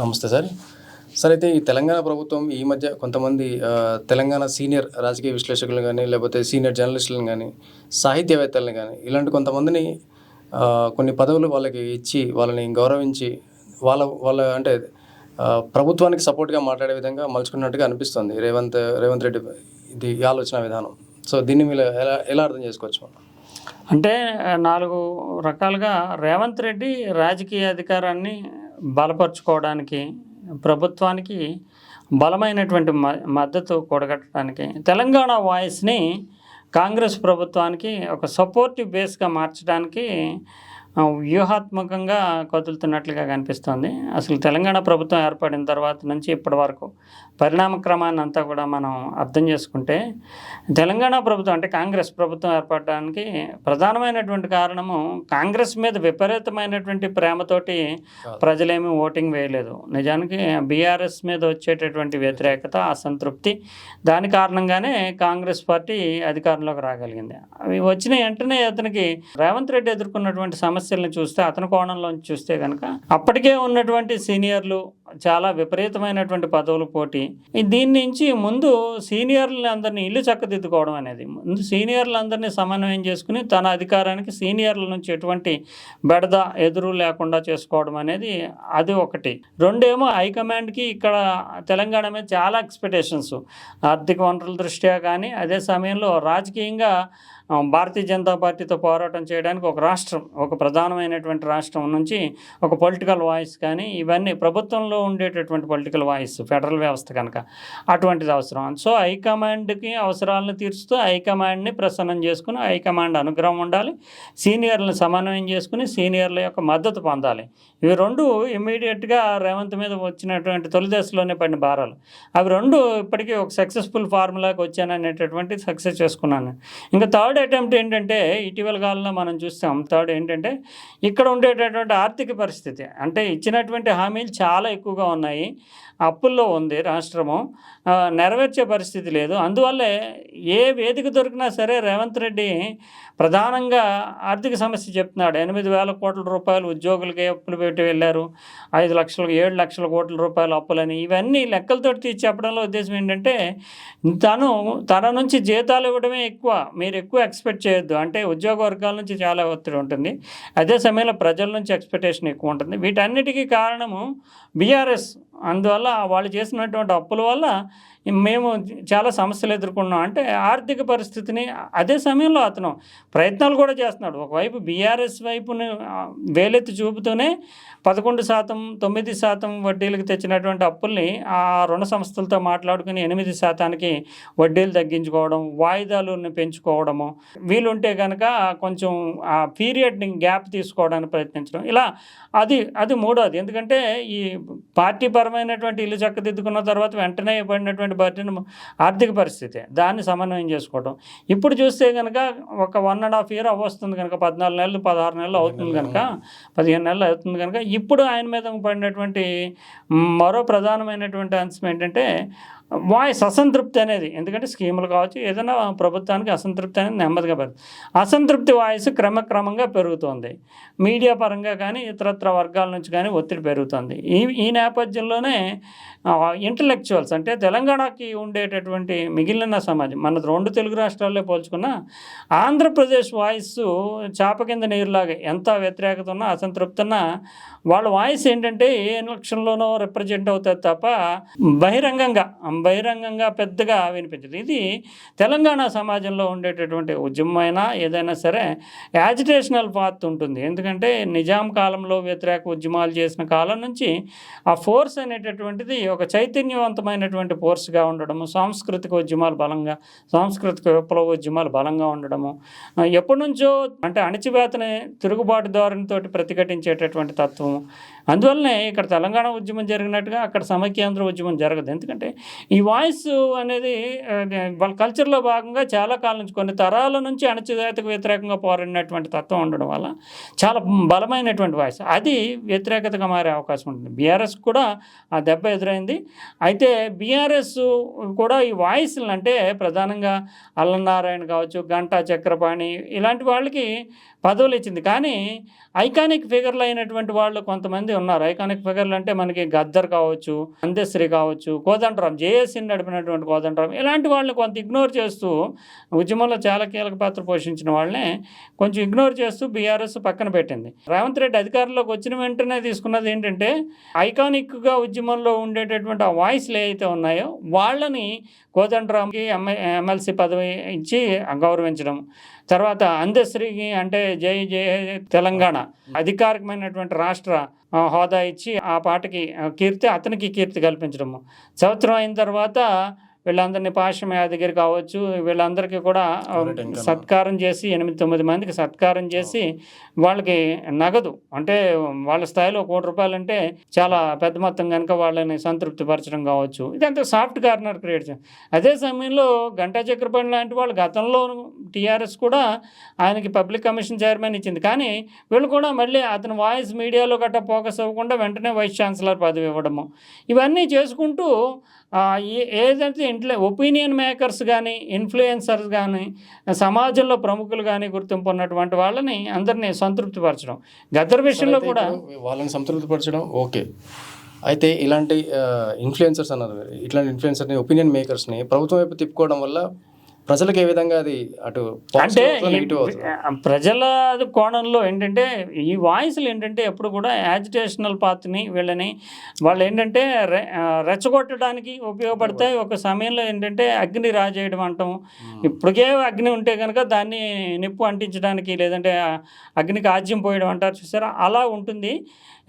నమస్తే sir. Sir అయితే ఈ తెలంగాణ ప్రభుత్వం ఈ మధ్య కొంతమంది తెలంగాణ సీనియర్ రాజకీయ విశ్లేషకులు కానీ లేకపోతే సీనియర్ జర్నలిస్టులను కానీ సాహిత్యవేత్తలను కానీ ఇలాంటి కొంతమందిని కొన్ని పదవులు వాళ్ళకి ఇచ్చి వాళ్ళని గౌరవించి వాళ్ళ వాళ్ళ అంటే ప్రభుత్వానికి సపోర్ట్గా మాట్లాడే విధంగా మలుచుకున్నట్టుగా అనిపిస్తుంది రేవంత్ రేవంత్ రెడ్డి ఇది ఆలోచన విధానం. సో దీన్ని మీరు ఎలా ఎలా అర్థం చేసుకోవచ్చు? మనం అంటే నాలుగు రకాలుగా రేవంత్ రెడ్డి రాజకీయ అధికారాన్ని బలపరుచుకోవడానికి ప్రభుత్వానికి బలమైనటువంటి మ మద్దతు కూడగట్టడానికి తెలంగాణ వాయిస్ని కాంగ్రెస్ ప్రభుత్వానికి ఒక సపోర్టివ్ బేస్గా మార్చడానికి వ్యూహాత్మకంగా కదులుతున్నట్లుగా కనిపిస్తోంది. అసలు తెలంగాణ ప్రభుత్వం ఏర్పడిన తర్వాత నుంచి ఇప్పటి వరకు పరిణామ క్రమాన్ని అంతా కూడా మనం అర్థం చేసుకుంటే తెలంగాణ ప్రభుత్వం అంటే కాంగ్రెస్ ప్రభుత్వం ఏర్పడడానికి ప్రధానమైనటువంటి కారణము కాంగ్రెస్ మీద విపరీతమైనటువంటి ప్రేమతోటి ప్రజలేమీ ఓటింగ్ వేయలేదు. నిజానికి బీఆర్ఎస్ మీద వచ్చేటటువంటి వ్యతిరేకత అసంతృప్తి దాని కారణంగానే కాంగ్రెస్ పార్టీ అధికారంలోకి రాగలిగింది. అవి వచ్చిన వెంటనే అతనికి రేవంత్ రెడ్డి ఎదుర్కొన్నటువంటి సమస్యలను చూస్తే అతని కోణంలోంచి చూస్తే కనుక అప్పటికే ఉన్నటువంటి సీనియర్లు చాలా విపరీతమైనటువంటి పదవులు పోటీ. దీని నుంచి ముందు సీనియర్లు అందరినీ ఇల్లు చక్కదిద్దుకోవడం అనేది ముందు సీనియర్లందరినీ సమన్వయం చేసుకుని తన అధికారానికి సీనియర్ల నుంచి ఎటువంటి బెడద ఎదురు లేకుండా చేసుకోవడం అనేది అది ఒకటి. రెండేమో హైకమాండ్కి ఇక్కడ తెలంగాణ మీద చాలా ఎక్స్పెక్టేషన్స్. ఆర్థిక వనరుల దృష్ట్యా కానీ అదే సమయంలో రాజకీయంగా భారతీయ జనతా పార్టీతో పోరాటం చేయడానికి ఒక రాష్ట్రం ఒక ప్రధానమైనటువంటి రాష్ట్రం నుంచి ఒక పొలిటికల్ వాయిస్ కానీ ఇవన్నీ ప్రభుత్వంలో ఉండేటటువంటి పొలిటికల్ వాయిస్ ఫెడరల్ వ్యవస్థ కనుక అటువంటిది అవసరం. సో హైకమాండ్కి అవసరాలను తీర్చుతూ హైకమాండ్ని ప్రసన్నం చేసుకుని హైకమాండ్ అనుగ్రహం ఉండాలి. సీనియర్లను సమన్వయం చేసుకుని సీనియర్ల యొక్క మద్దతు పొందాలి. ఇవి రెండు ఇమ్మీడియట్గా రేవంత్ మీద వచ్చినటువంటి తొలి దశలోనే పడిన భారాలు. అవి రెండు ఇప్పటికీ ఒక సక్సెస్ఫుల్ ఫార్ములాకి వచ్చాననేటటువంటి సక్సెస్ చేసుకున్నాను. ఇంకా థర్డ్ అటెంప్ట్ ఏంటంటే ఇటీవల కాలంలో మనం చూస్తాం థర్డ్ ఏంటంటే ఇక్కడ ఉండేటటువంటి ఆర్థిక పరిస్థితి. అంటే ఇచ్చినటువంటి హామీలు చాలా ఎక్కువ ఎక్కువగా ఉన్నాయి. అప్పుల్లో ఉంది రాష్ట్రము. నెరవేర్చే పరిస్థితి లేదు. అందువల్లే ఏ వేదిక దొరికినా సరే రేవంత్ రెడ్డి ప్రధానంగా ఆర్థిక సమస్య చెప్తున్నాడు. ఎనిమిది వేల కోట్ల రూపాయలు ఉద్యోగులకి అప్పులు పెట్టి వెళ్ళారు. ఐదు లక్షలు ఏడు లక్షల కోట్ల రూపాయల అప్పులని ఇవన్నీ లెక్కలతో తీసి చెప్పడంలో ఉద్దేశం ఏంటంటే తను తన నుంచి జీతాలు ఇవ్వడమే ఎక్కువ. మీరు ఎక్కువ ఎక్స్పెక్ట్ చేయొద్దు. అంటే ఉద్యోగ వర్గాల నుంచి చాలా ఒత్తిడి ఉంటుంది. అదే సమయంలో ప్రజల నుంచి ఎక్స్పెక్టేషన్ ఎక్కువ ఉంటుంది. వీటన్నిటికీ కారణము బీఆర్ఎస్ అందువల్ల వాళ్ళు చేసినటువంటి అప్పుల వల్ల మేము చాలా సమస్యలు ఎదుర్కొన్నాం. అంటే ఆర్థిక పరిస్థితిని అదే సమయంలో అతను ప్రయత్నాలు కూడా చేస్తున్నాడు. ఒకవైపు బీఆర్ఎస్ వైపుని వేలెత్తి చూపుతూనే పదకొండు శాతం తొమ్మిది శాతం వడ్డీలకు తెచ్చినటువంటి అప్పుల్ని ఆ రుణ సంస్థలతో మాట్లాడుకుని ఎనిమిది శాతానికి వడ్డీలు తగ్గించుకోవడం వాయిదాలను పెంచుకోవడము వీలుంటే కనుక కొంచెం ఆ పీరియడ్ని గ్యాప్ తీసుకోవడానికి ప్రయత్నించడం. ఇలా అది అది మూడోది. ఎందుకంటే ఈ పార్టీ పరమైనటువంటి ఇల్లు చక్కదిద్దుకున్న తర్వాత వెంటనే పడినటువంటి బర్డెన్ ఆర్థిక పరిస్థితి దాన్ని సమన్వయం చేసుకోవడం ఇప్పుడు చూస్తే కనుక ఒక వన్ అండ్ హాఫ్ ఇయర్ అవ్వస్తుంది కనుక పద్నాలుగు నెలలు పదహారు నెలలు అవుతుంది కనుక పదిహేను నెలలు అవుతుంది కనుక ఇప్పుడు ఆయన మీద పడినటువంటి మరో ప్రధానమైనటువంటి అంశం ఏంటంటే వాయిస్ అసంతృప్తి అనేది. ఎందుకంటే స్కీములు కావచ్చు ఏదైనా ప్రభుత్వానికి అసంతృప్తి అనేది నెమ్మదిగా పెరుగుతుంది. అసంతృప్తి వాయిస్ క్రమక్రమంగా పెరుగుతోంది. మీడియా పరంగా కానీ ఇతరత్ర వర్గాల నుంచి కానీ ఒత్తిడి పెరుగుతుంది. ఈ ఈ నేపథ్యంలోనే ఇంటలెక్చువల్స్ అంటే తెలంగాణకి ఉండేటటువంటి మిగిలిన సమాజం మన రెండు తెలుగు రాష్ట్రాల్లో పోల్చుకున్న ఆంధ్రప్రదేశ్ వాయిస్ చాప కింద నీరులాగా ఎంత వ్యతిరేకత ఉన్నా అసంతృప్తి ఉన్నా వాళ్ళ వాయిస్ ఏంటంటే ఏ ఎలక్షన్లోనో రిప్రజెంట్ అవుతుంది తప్ప బహిరంగంగా బహిరంగంగా పెద్దగా వినిపించదు. ఇది తెలంగాణ సమాజంలో ఉండేటటువంటి ఉద్యమమైనా ఏదైనా సరే యాజిటేషనల్ పాత్ ఉంటుంది. ఎందుకంటే నిజాం కాలంలో వ్యతిరేక ఉద్యమాలు చేసిన కాలం నుంచి ఆ ఫోర్స్ అనేటటువంటిది ఒక చైతన్యవంతమైనటువంటి ఫోర్స్గా ఉండడము సాంస్కృతిక ఉద్యమాలు బలంగా సాంస్కృతిక విప్లవ ఉద్యమాలు బలంగా ఉండడము ఎప్పటి నుంచో అంటే అణచివేతని తిరుగుబాటుదారునితోటి ప్రతిఘటించేటటువంటి తత్వము అందువల్లనే ఇక్కడ తెలంగాణ ఉద్యమం జరిగినట్టుగా అక్కడ సమైక్యాంధ్ర ఉద్యమం జరగదు. ఎందుకంటే ఈ వాయిస్ అనేది వాళ్ళ కల్చర్లో భాగంగా చాలా కాలం నుంచి కొన్ని తరాల నుంచి అణచివేతకు వ్యతిరేకంగా పోరాడినటువంటి తత్వం ఉండడం వల్ల చాలా బలమైనటువంటి వాయిస్. అది వ్యతిరేకతగా మారే అవకాశం ఉంటుంది. బీఆర్ఎస్ కూడా ఆ దెబ్బ ఎదురైంది. అయితే బీఆర్ఎస్ కూడా ఈ వాయిస్లు అంటే ప్రధానంగా అల్లనారాయణ కావచ్చు గంటా చక్రపాణి ఇలాంటి వాళ్ళకి పదవులు ఇచ్చింది. కానీ ఐకానిక్ ఫిగర్లు అయినటువంటి వాళ్ళు కొంతమంది ఉన్నారు. ఐకానిక్ ఫిగర్లు అంటే మనకి గద్దర్ కావచ్చు అందశ్రీ కావచ్చు కోదండరాం జేఏసీని నడిపినటువంటి కోదండరాం ఇలాంటి వాళ్ళని కొంత ఇగ్నోర్ చేస్తూ ఉద్యమంలో చాలా కీలక పాత్ర పోషించిన వాళ్ళని కొంచెం ఇగ్నోర్ చేస్తూ బీఆర్ఎస్ పక్కన పెట్టింది. రేవంత్ రెడ్డి అధికారంలోకి వచ్చిన వెంటనే తీసుకున్నది ఏంటంటే ఐకానిక్గా ఉద్యమంలో ఉండేటటువంటి ఆ వాయిస్లు ఏవైతే ఉన్నాయో వాళ్ళని కోదండరామ్కి ఎమ్మె ఎమ్మెల్సీ పదవి ఇచ్చి గౌరవించడం. తర్వాత అందశ్రీకి అంటే జై జై తెలంగాణ అధికారికమైనటువంటి రాష్ట్ర హోదా ఇచ్చి ఆ పాటకి కీర్తి అతనికి కీర్తి కల్పించడము. సంవత్సరం అయిన తర్వాత వీళ్ళందరినీ పాశం యాదగిరి కావచ్చు. వీళ్ళందరికీ కూడా. సత్కారం చేసి ఎనిమిది తొమ్మిది మందికి సత్కారం చేసి వాళ్ళకి నగదు. అంటే వాళ్ళ స్థాయిలో కోటి రూపాయలు అంటే చాలా పెద్ద మొత్తం కనుక వాళ్ళని సంతృప్తిపరచడం కావచ్చు. ఇదంతా సాఫ్ట్ కార్నర్ క్రియేట్ అదే సమయంలో గంటా చక్రపాణి లాంటి వాళ్ళు గతంలో టీఆర్ఎస్ కూడా ఆయనకి పబ్లిక్ కమిషన్ చైర్మన్ ఇచ్చింది. కానీ వీళ్ళు కూడా మళ్ళీ అతని వాయిస్ మీడియాలో గట్రా ఫోకస్ అవ్వకుండా వెంటనే వైస్ ఛాన్సలర్ పదవి ఇవ్వడము. ఇవన్నీ చేసుకుంటూ ఆ, ఏ- ఏదైతే ఇంట్లో ఒపీనియన్ మేకర్స్ కానీ ఇన్ఫ్లుయెన్సర్స్ కానీ సమాజంలో ప్రముఖులు కానీ గుర్తింపు ఉన్నటువంటి వాళ్ళని అందరినీ సంతృప్తిపరచడం గద్దర్ విషయంలో కూడా వాళ్ళని సంతృప్తిపరచడం ఓకే అయితే ఇలాంటి ఇన్ఫ్లుయెన్సర్స్ అన్నారు. ఇట్లాంటి ఇన్ఫ్లుయెన్సర్ని ఒపీనియన్ మేకర్స్ని ప్రభుత్వం వైపు తిప్పుకోవడం వల్ల ప్రజలకు ఏ విధంగా అది అటు అంటే ప్రజల కోణంలో ఏంటంటే ఈ వాయిస్లు ఏంటంటే ఎప్పుడు కూడా యాజిటేషనల్ పాత్ని వీళ్ళని వాళ్ళు ఏంటంటే రెచ్చగొట్టడానికి ఉపయోగపడతాయి. ఒక సమయంలో ఏంటంటే అగ్ని రాజేయడం అంటాం. ఇప్పటికే అగ్ని ఉంటే కనుక దాన్ని నిప్పు అంటించడానికి లేదంటే అగ్నికి ఆజ్యం పోయడం అంటారు చూసారా? అలా ఉంటుంది.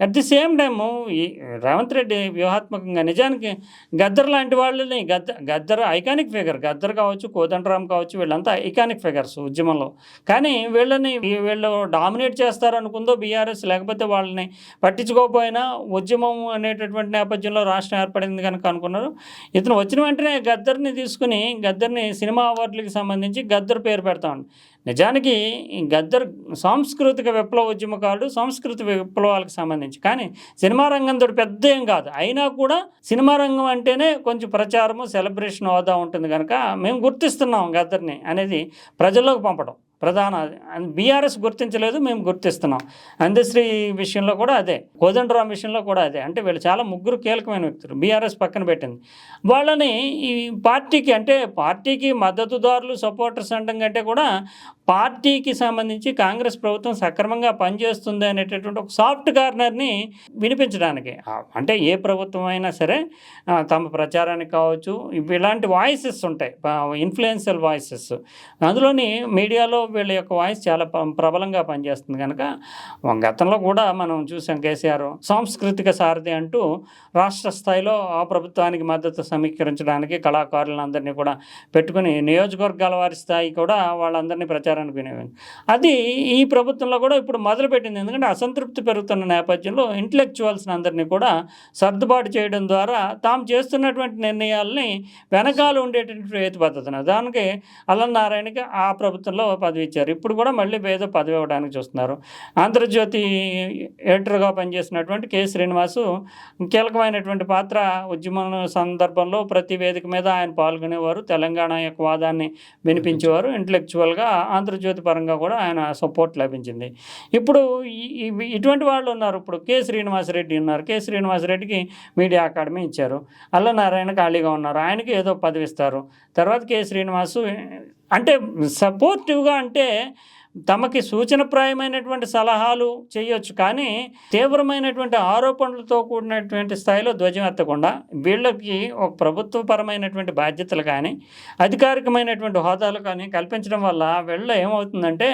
అట్ ది సేమ్ టైము ఈ రేవంత్ రెడ్డి వ్యూహాత్మకంగా నిజానికి గద్దర్ లాంటి వాళ్ళని గద్ద గద్దర్ ఐకానిక్ ఫిగర్ గద్దర్ కావచ్చు కోదండరామ్ కావచ్చు వీళ్ళంతా ఐకానిక్ ఫిగర్స్ ఉద్యమంలో. కానీ వీళ్ళని వీళ్ళు డామినేట్ చేస్తారనుకుందో బీఆర్ఎస్ లేకపోతే వాళ్ళని పట్టించుకోకపోయినా ఉద్యమం అనేటటువంటి నేపథ్యంలో రాష్ట్రం ఏర్పడింది కనుక అనుకున్నారు. ఇతను వచ్చిన వెంటనే గద్దర్ని తీసుకుని గద్దర్ని సినిమా అవార్డులకు సంబంధించి గద్దర్ పేరు పెడతాం నిజానికి గద్దర్ సాంస్కృతిక విప్లవ ఉద్యమకారుడు సాంస్కృతిక విప్లవాలకు సంబంధించి. కానీ సినిమా రంగం తోటి పెద్ద ఏం కాదు. అయినా కూడా సినిమా రంగం అంటేనే కొంచెం ప్రచారము సెలబ్రేషన్ హోదా ఉంటుంది కనుక మేము గుర్తిస్తున్నాం గద్దర్ని అనేది ప్రజల్లోకి పంపడం ప్రధాన. బీఆర్ఎస్ గుర్తించలేదు మేము గుర్తిస్తున్నాం. అందశ్రీ విషయంలో కూడా అదే. కోదండరాం విషయంలో కూడా అదే. అంటే వీళ్ళు చాలా ముగ్గురు కీలకమైన వ్యక్తులు. బీఆర్ఎస్ పక్కన పెట్టింది. వాళ్ళని ఈ పార్టీకి అంటే పార్టీకి మద్దతుదారులు సపోర్టర్స్ అనడం కంటే కూడా పార్టీకి సంబంధించి కాంగ్రెస్ ప్రభుత్వం సక్రమంగా పనిచేస్తుంది అనేటటువంటి ఒక సాఫ్ట్ కార్నర్ని వినిపించడానికి. అంటే ఏ ప్రభుత్వం అయినా సరే తమ ప్రచారానికి కావచ్చు ఇవి ఇలాంటి వాయిసెస్ ఉంటాయి ఇన్ఫ్లుయెన్షియల్ వాయిసెస్. అందులోని మీడియాలో వీళ్ళ యొక్క వాయిస్ చాలా ప్రబలంగా పనిచేస్తుంది కనుక గతంలో కూడా మనం చూసాం కేసీఆర్ సాంస్కృతిక సారథి అంటూ రాష్ట్ర స్థాయిలో ఆ ప్రభుత్వానికి మద్దతు సమీకరించడానికి కళాకారులందరినీ కూడా పెట్టుకుని నియోజకవర్గాల వారి స్థాయి కూడా వాళ్ళందరినీ ప్రచారం వినేవారు అది ఈ ప్రభుత్వంలో కూడా ఇప్పుడు మొదలుపెట్టింది. ఎందుకంటే అసంతృప్తి పెరుగుతున్న నేపథ్యంలో ఇంటలెక్చువల్స్ని అందరినీ కూడా సర్దుబాటు చేయడం ద్వారా తాము చేస్తున్నటువంటి నిర్ణయాలని వెనకాల ఉండేటటువంటి రైతు పద్ధతిని దానికి అల్లనారాయణకి ఆ ప్రభుత్వంలో పదవి ఇచ్చారు. ఇప్పుడు కూడా మళ్ళీ ఏదో పదవి ఇవ్వడానికి చూస్తున్నారు. ఆంధ్రజ్యోతి ఎడిటర్గా పనిచేసినటువంటి కె. శ్రీనివాసు కీలకమైనటువంటి పాత్ర ఉద్యమం సందర్భంలో ప్రతి వేదిక మీద ఆయన పాల్గొనేవారు. తెలంగాణ యొక్క వాదాన్ని వినిపించేవారు. ఇంటలెక్చువల్గా ఆంధ్రజ్యోతి పరంగా కూడా ఆయన సపోర్ట్ లభించింది. ఇప్పుడు ఈ- ఇటువంటి వాళ్ళు ఉన్నారు. ఇప్పుడు కె శ్రీనివాసరెడ్డి ఉన్నారు. కె శ్రీనివాసరెడ్డికి మీడియా అకాడమీ ఇచ్చారు. అల్లనారాయణ ఖాళీగా ఉన్నారు. ఆయనకి ఏదో పదవి ఇస్తారు. తర్వాత కె శ్రీనివాసు అంటే సపోర్టివ్గా అంటే తమకి సూచనప్రాయమైనటువంటి సలహాలు చేయొచ్చు కానీ తీవ్రమైనటువంటి ఆరోపణలతో కూడినటువంటి స్థాయిలో ధ్వజం ఎత్తకుండా వీళ్ళకి ఒక ప్రభుత్వపరమైనటువంటి బాధ్యతలు కానీ అధికారికమైనటువంటి హోదాలు కానీ కల్పించడం వల్ల వీళ్ళ ఏమవుతుందంటే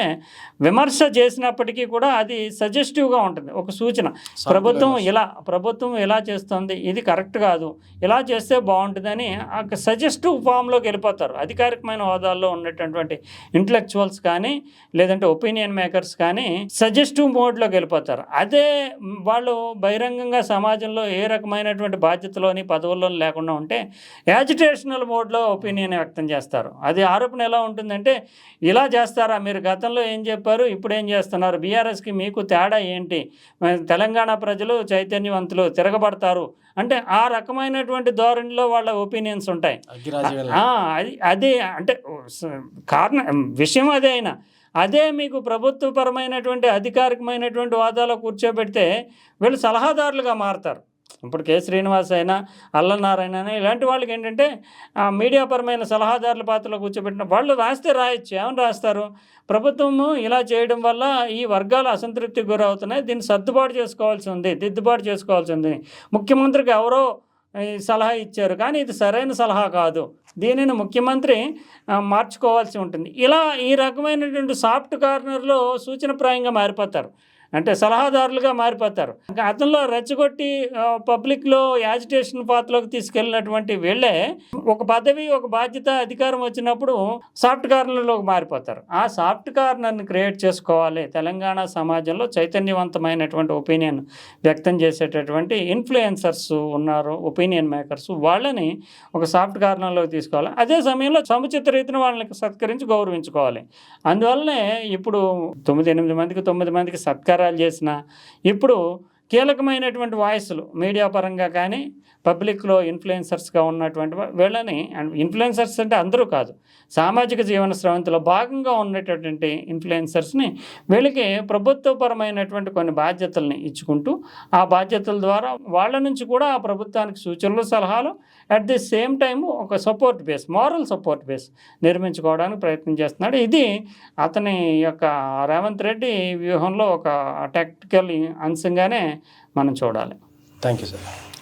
విమర్శ చేసినప్పటికీ కూడా అది సజెస్టివ్గా ఉంటుంది. ఒక సూచన. ప్రభుత్వం ఇలా ప్రభుత్వం ఇలా చేస్తుంది ఇది కరెక్ట్ కాదు ఇలా చేస్తే బాగుంటుందని సజెస్టివ్ ఫామ్లోకి వెళ్ళిపోతారు. అధికారికమైన హోదాల్లో ఉన్నటువంటి ఇంటలెక్చువల్స్ కానీ లేదంటే ఒపీనియన్ మేకర్స్ కానీ సజెస్టివ్ మోడ్లోకి వెళ్ళిపోతారు. అదే వాళ్ళు బహిరంగంగా సమాజంలో ఏ రకమైనటువంటి బాధ్యతలోని పదవుల్లోని లేకుండా ఉంటే యాజిటేషనల్ మోడ్లో ఒపీనియన్ వ్యక్తం చేస్తారు. అది ఆరోపణ ఎలా ఉంటుందంటే ఇలా చేస్తారా మీరు గతంలో ఏం చెప్పారు ఇప్పుడు ఏం చేస్తున్నారు బీఆర్ఎస్కి మీకు తేడా ఏంటి తెలంగాణ ప్రజలు చైతన్యవంతులు తిరగబడతారు అంటే ఆ రకమైనటువంటి ధోరణిలో వాళ్ళ ఒపీనియన్స్ ఉంటాయి. అది అదే అంటే కారణం విషయం అదే అయినా. అదే మీకు ప్రభుత్వపరమైనటువంటి అధికారికమైనటువంటి హోదాలో కూర్చోబెడితే వీళ్ళు సలహాదారులుగా మారుతారు. ఇప్పుడు కె. శ్రీనివాస్ అయినా అల్లనారాయణ అయినా ఇలాంటి వాళ్ళకి ఏంటంటే మీడియా మీడియాపరమైన సలహాదారుల పాత్రలో కూర్చోబెట్టిన వాళ్ళు రాస్తే రాయొచ్చు. ఏమని రాస్తారు? ప్రభుత్వము ఇలా చేయడం వల్ల ఈ వర్గాలు అసంతృప్తికి గురవుతున్నాయి. దీన్ని సర్దుబాటు చేసుకోవాల్సి ఉంది దిద్దుబాటు చేసుకోవాల్సి ఉంది. ముఖ్యమంత్రికి ఎవరో సలహా ఇచ్చారు. కానీ ఇది సరైన సలహా కాదు. దీనిని ముఖ్యమంత్రి మార్చుకోవాల్సి ఉంటుంది. ఇలా ఈ రకమైనటువంటి సాఫ్ట్ కార్నర్లో సూచనప్రాయంగా మారిపోతారు. అంటే సలహాదారులుగా మారిపోతారు. అతనిలో రెచ్చగొట్టి పబ్లిక్లో యాజిటేషన్ పాత్రలోకి తీసుకెళ్ళినటువంటి వీళ్ళే ఒక పదవి ఒక బాధ్యత అధికారం వచ్చినప్పుడు సాఫ్ట్ కార్నర్లోకి మారిపోతారు. ఆ సాఫ్ట్ కార్నర్ని క్రియేట్ చేసుకోవాలి. తెలంగాణ సమాజంలో చైతన్యవంతమైనటువంటి ఒపీనియన్ వ్యక్తం చేసేటటువంటి ఇన్ఫ్లుయెన్సర్స్ ఉన్నారు ఒపీనియన్ మేకర్స్. వాళ్ళని ఒక సాఫ్ట్ కార్నర్లోకి తీసుకోవాలి. అదే సమయంలో సముచిత రీతిని వాళ్ళని సత్కరించి గౌరవించుకోవాలి. అందువల్లనే ఇప్పుడు తొమ్మిది ఎనిమిది మందికి తొమ్మిది మందికి ప్రచారాలు చేసిన ఇప్పుడు కీలకమైనటువంటి వాయిస్లు మీడియా పరంగా కానీ పబ్లిక్లో ఇన్ఫ్లుయెన్సర్స్గా ఉన్నటువంటి వీళ్ళని అండ్ ఇన్ఫ్లుయెన్సర్స్ అంటే అందరూ కాదు. సామాజిక జీవన స్రవంతిలో భాగంగా ఉన్నటువంటి ఇన్ఫ్లుయెన్సర్స్ని వీళ్ళకి ప్రభుత్వపరమైనటువంటి కొన్ని బాధ్యతల్ని ఇచ్చుకుంటూ ఆ బాధ్యతల ద్వారా వాళ్ళ నుంచి కూడా ఆ ప్రభుత్వానికి సూచనలు సలహాలు అట్ ది సేమ్ టైం ఒక support base moral support base నిర్మించుకోవడానికి ప్రయత్నం చేస్తున్నాడు. ఇది అతని యొక్క రేవంత్ రెడ్డి వ్యూహంలో ఒక టాక్టికల్ అంశంగానే మనం చూడాలి. Thank you sir.